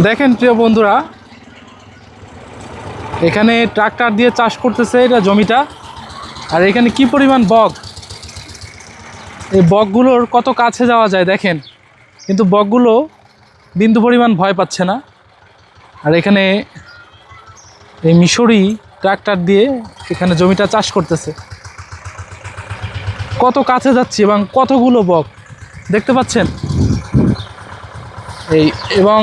দেখেন প্রিয় বন্ধুরা, এখানে ট্রাক্টর দিয়ে চাষ করতেছে এটা জমিটা। আর এখানে কি পরিমাণ বক? এই বকগুলোর কত কাছে যাওয়া যায় দেখেন। কিন্তু বকগুলো বিন্দু পরিমাণ ভয় পাচ্ছে না। আর এখানে এই মিশরি ট্রাক্টর দিয়ে এখানে জমিটা চাষ করতেছে। কত কাছে যাচ্ছে এবং কতগুলো বক? দেখতে পাচ্ছেন? এই এবং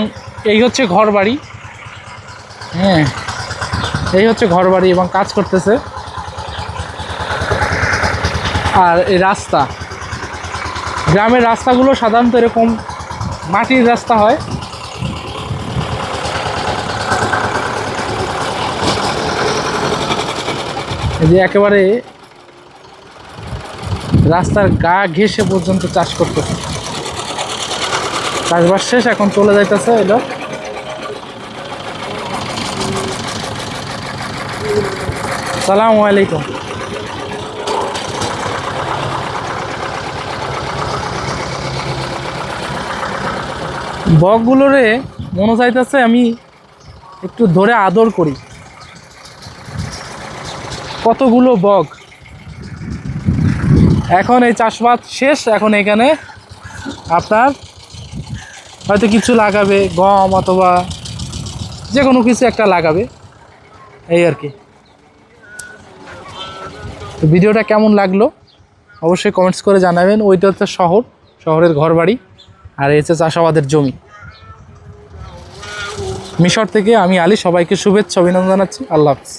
এই হচ্ছে ঘর বাড়ি হ্যাঁ এই হচ্ছে ঘর বাড়ি এবং কাজ করতেছে। আর এই রাস্তা। গ্রামের রাস্তাগুলো সাধারণত এরকম মাটির রাস্তা হয়। যে একেবারে রাস্তার গা ঘেসে পর্যন্ত চাষ করতেছে। চাষবাস শেষ, এখন চলে যাইতেছে এলো। সালামু আলাইকুম। বকগুলোরে মনে চাইতেছে আমি একটু ধরে আদর করি। কতগুলো বক। এখন এই চাষবাস শেষ, এখন এখানে আপনার হয়তো কিছু লাগাবে, গম অথবা যে কোনো কিছু একটা লাগাবে। এই আর কি। তো ভিডিওটা কেমন লাগল? অবশ্যই কমেন্টস করে জানাবেন। ওইটা হচ্ছে শহর, শহরের ঘরবাড়ি, আর এসে চাষাবাদের জমি। মিশর থেকে আমি আলী, সবাইকে শুভেচ্ছা, অভিনন্দন জানাচ্ছি। আল্লাহ হাফিজ।